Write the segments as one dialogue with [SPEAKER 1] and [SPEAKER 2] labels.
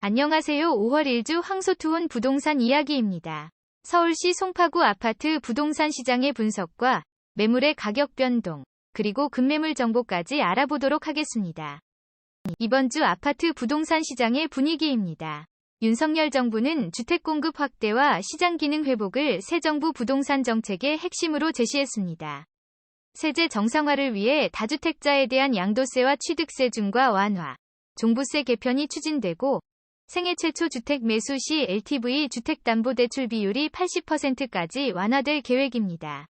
[SPEAKER 1] 안녕하세요. 5월 1주 황소투혼 부동산 이야기입니다. 서울시 송파구 아파트 부동산 시장의 분석과 매물의 가격 변동, 그리고 급매물 정보까지 알아보도록 하겠습니다. 이번 주 아파트 부동산 시장의 분위기입니다. 윤석열 정부는 주택 공급 확대와 시장 기능 회복을 새 정부 부동산 정책의 핵심으로 제시했습니다. 세제 정상화를 위해 다주택자에 대한 양도세와 취득세 중과 완화, 종부세 개편이 추진되고 생애 최초 주택 매수 시 LTV 주택담보대출 비율이 80%까지 완화될 계획입니다.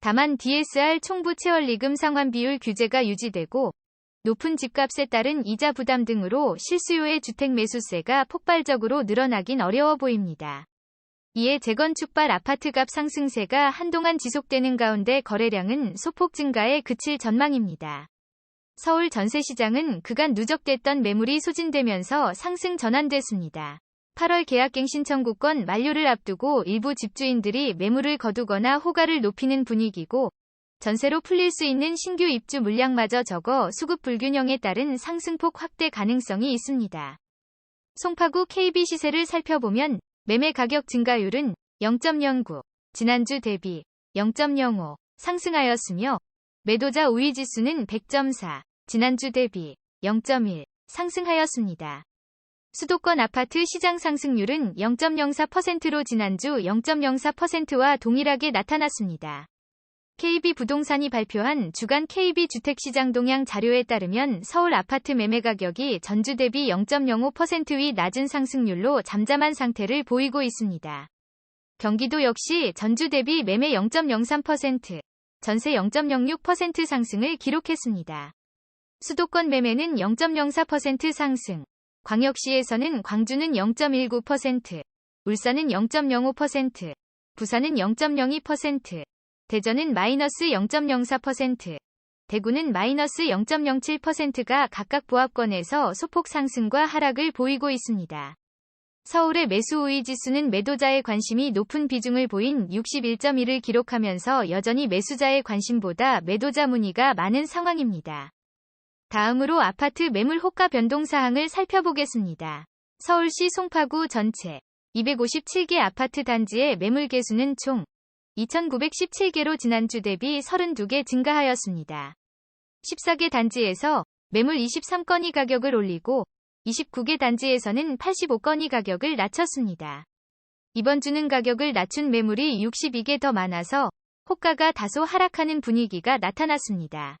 [SPEAKER 1] 다만 DSR 총부 채원리금 상환 비율 규제가 유지되고 높은 집값에 따른 이자 부담 등으로 실수요의 주택 매수세가 폭발적으로 늘어나긴 어려워 보입니다. 이에 재건축발 아파트값 상승세가 한동안 지속되는 가운데 거래량은 소폭 증가에 그칠 전망입니다. 서울 전세시장은 그간 누적됐던 매물이 소진되면서 상승 전환됐습니다. 8월 계약갱 신 청구권 만료를 앞두고 일부 집주인들이 매물을 거두거나 호가를 높이는 분위기고 전세로 풀릴 수 있는 신규 입주 물량마저 적어 수급 불균형에 따른 상승폭 확대 가능성이 있습니다. 송파구 KB 시세를 살펴보면 매매 가격 증가율은 0.09, 지난주 대비 0.05 상승하였으며 매도자 우위 지수는 100.4, 지난주 대비 0.1 상승하였습니다. 수도권 아파트 시장 상승률은 0.04%로 지난주 0.04%와 동일하게 나타났습니다. KB 부동산이 발표한 주간 KB 주택시장 동향 자료에 따르면 서울 아파트 매매 가격이 전주 대비 0.05%위 낮은 상승률로 잠잠한 상태를 보이고 있습니다. 경기도 역시 전주 대비 매매 0.03%, 전세 0.06% 상승을 기록했습니다. 수도권 매매는 0.04% 상승, 광역시에서는 광주는 0.19%, 울산은 0.05%, 부산은 0.02%, 대전은 마이너스 0.04%, 대구는 마이너스 0.07%가 각각 보합권에서 소폭 상승과 하락을 보이고 있습니다. 서울의 매수 우위 지수는 매도자의 관심이 높은 비중을 보인 61.1을 기록하면서 여전히 매수자의 관심보다 매도자 문의가 많은 상황입니다. 다음으로 아파트 매물 호가 변동 사항을 살펴보겠습니다. 서울시 송파구 전체 257개 아파트 단지의 매물 개수는 총 2,917개로 지난주 대비 32개 증가하였습니다. 14개 단지에서 매물 23건이 가격을 올리고 29개 단지에서는 85건이 가격을 낮췄습니다. 이번 주는 가격을 낮춘 매물이 62개 더 많아서 호가가 다소 하락하는 분위기가 나타났습니다.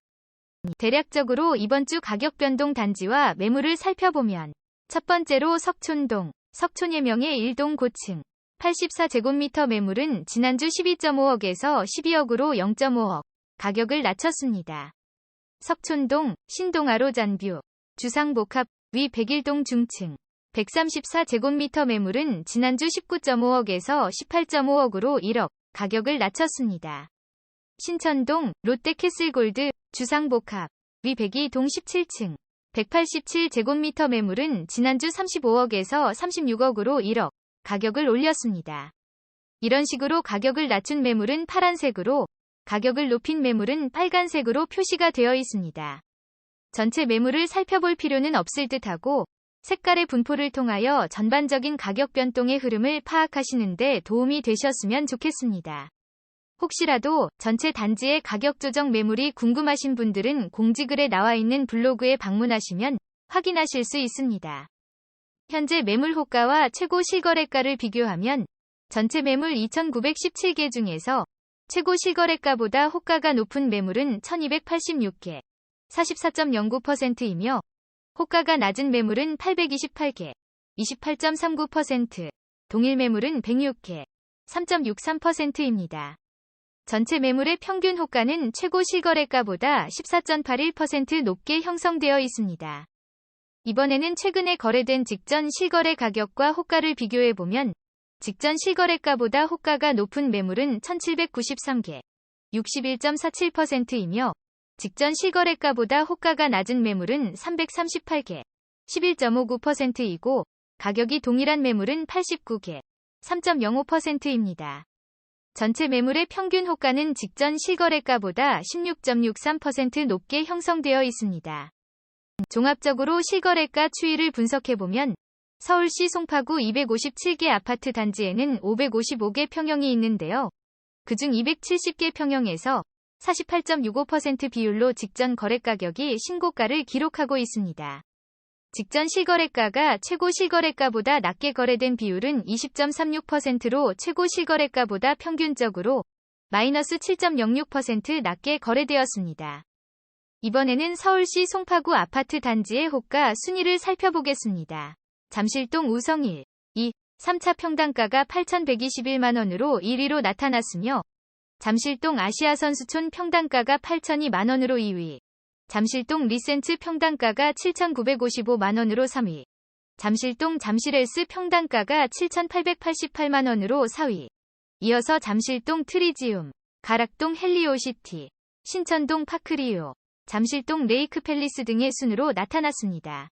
[SPEAKER 1] 대략적으로 이번 주 가격 변동 단지와 매물을 살펴보면 첫 번째로 석촌동, 석촌예명의 1동 고층 84제곱미터 매물은 지난주 12.5억에서 12억으로 0.5억 가격을 낮췄습니다. 석촌동, 신동아로 잔뷰, 주상복합, 위 101동 중층 134제곱미터 매물은 지난주 19.5억에서 18.5억으로 1억 가격을 낮췄습니다. 신천동, 롯데캐슬골드, 주상복합, 위 102동 17층 187제곱미터 매물은 지난주 35억에서 36억으로 1억 가격을 올렸습니다. 이런 식으로 가격을 낮춘 매물은 파란색으로, 가격을 높인 매물은 빨간색으로 표시가 되어 있습니다. 전체 매물을 살펴볼 필요는 없을 듯하고, 색깔의 분포를 통하여 전반적인 가격 변동의 흐름을 파악하시는데 도움이 되셨으면 좋겠습니다. 혹시라도 전체 단지의 가격 조정 매물이 궁금하신 분들은 공지글에 나와 있는 블로그에 방문하시면 확인하실 수 있습니다. 현재 매물 호가와 최고 실거래가를 비교하면 전체 매물 2,917개 중에서 최고 실거래가보다 호가가 높은 매물은 1,286개, 44.09%이며 호가가 낮은 매물은 828개, 28.39%, 동일 매물은 106개, 3.63%입니다. 전체 매물의 평균 호가는 최고 실거래가보다 14.81% 높게 형성되어 있습니다. 이번에는 최근에 거래된 직전 실거래 가격과 호가를 비교해보면 직전 실거래가보다 호가가 높은 매물은 1793개, 61.47%이며 직전 실거래가보다 호가가 낮은 매물은 338개, 11.59%이고 가격이 동일한 매물은 89개, 3.05%입니다. 전체 매물의 평균 호가는 직전 실거래가보다 16.63% 높게 형성되어 있습니다. 종합적으로 실거래가 추이를 분석해보면 서울시 송파구 257개 아파트 단지에는 555개 평형이 있는데요. 그중 270개 평형에서 48.65% 비율로 직전 거래 가격이 신고가를 기록하고 있습니다. 직전 실거래가가 최고 실거래가보다 낮게 거래된 비율은 20.36%로 최고 실거래가보다 평균적으로 마이너스 7.06% 낮게 거래되었습니다. 이번에는 서울시 송파구 아파트 단지의 호가 순위를 살펴보겠습니다. 잠실동 우성 1, 2, 3차 평당가가 8,121만원으로 1위로 나타났으며 잠실동 아시아 선수촌 평당가가 8,002만원으로 2위, 잠실동 리센츠 평당가가 7,955만원으로 3위, 잠실동 잠실헬스 평당가가 7,888만원으로 4위, 이어서 잠실동 트리지움, 가락동 헬리오시티, 신천동 파크리오, 잠실동 레이크 팰리스 등의 순으로 나타났습니다.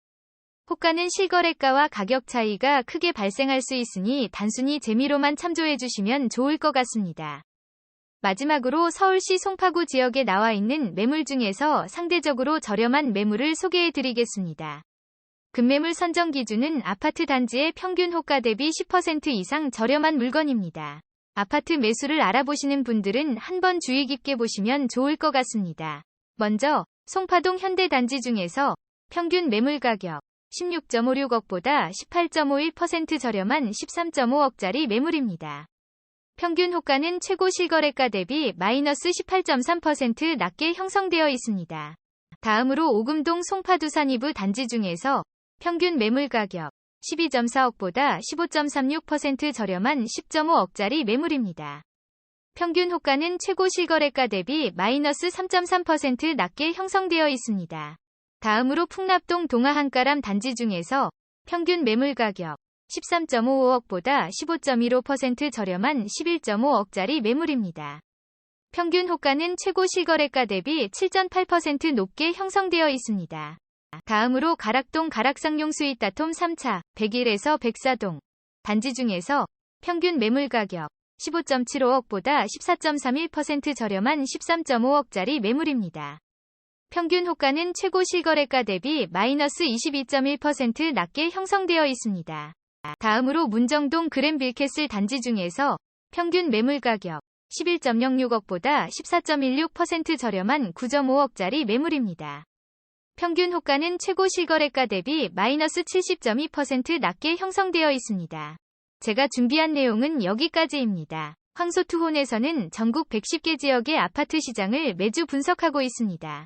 [SPEAKER 1] 호가는 실거래가와 가격 차이가 크게 발생할 수 있으니 단순히 재미로만 참조해 주시면 좋을 것 같습니다. 마지막으로 서울시 송파구 지역에 나와 있는 매물 중에서 상대적으로 저렴한 매물을 소개해 드리겠습니다. 급매물 선정 기준은 아파트 단지의 평균 호가 대비 10% 이상 저렴한 물건입니다. 아파트 매수를 알아보시는 분들은 한번 주의 깊게 보시면 좋을 것 같습니다. 먼저 송파동 현대단지 중에서 평균 매물 가격 16.56억보다 18.51% 저렴한 13.5억짜리 매물입니다. 평균 호가는 최고 실거래가 대비 마이너스 18.3% 낮게 형성되어 있습니다. 다음으로 오금동 송파두산 이부 단지 중에서 평균 매물 가격 12.4억보다 15.36% 저렴한 10.5억짜리 매물입니다. 평균 호가는 최고 실거래가 대비 마이너스 3.3% 낮게 형성되어 있습니다. 다음으로 풍납동 동아한가람 단지 중에서 평균 매물 가격 13.55억보다 15.15% 저렴한 11.5억짜리 매물입니다. 평균 호가는 최고 실거래가 대비 7.8% 높게 형성되어 있습니다. 다음으로 가락동 가락상용 스윗다톰 3차 101에서 백사동 단지 중에서 평균 매물 가격 15.75억보다 14.31% 저렴한 13.5억짜리 매물입니다. 평균 호가는 최고 실거래가 대비 마이너스 22.1% 낮게 형성되어 있습니다. 다음으로 문정동 그랜빌캐슬 단지 중에서 평균 매물 가격 11.06억보다 14.16% 저렴한 9.5억짜리 매물입니다. 평균 호가는 최고 실거래가 대비 마이너스 70.2% 낮게 형성되어 있습니다. 제가 준비한 내용은 여기까지입니다. 황소투혼에서는 전국 110개 지역의 아파트 시장을 매주 분석하고 있습니다.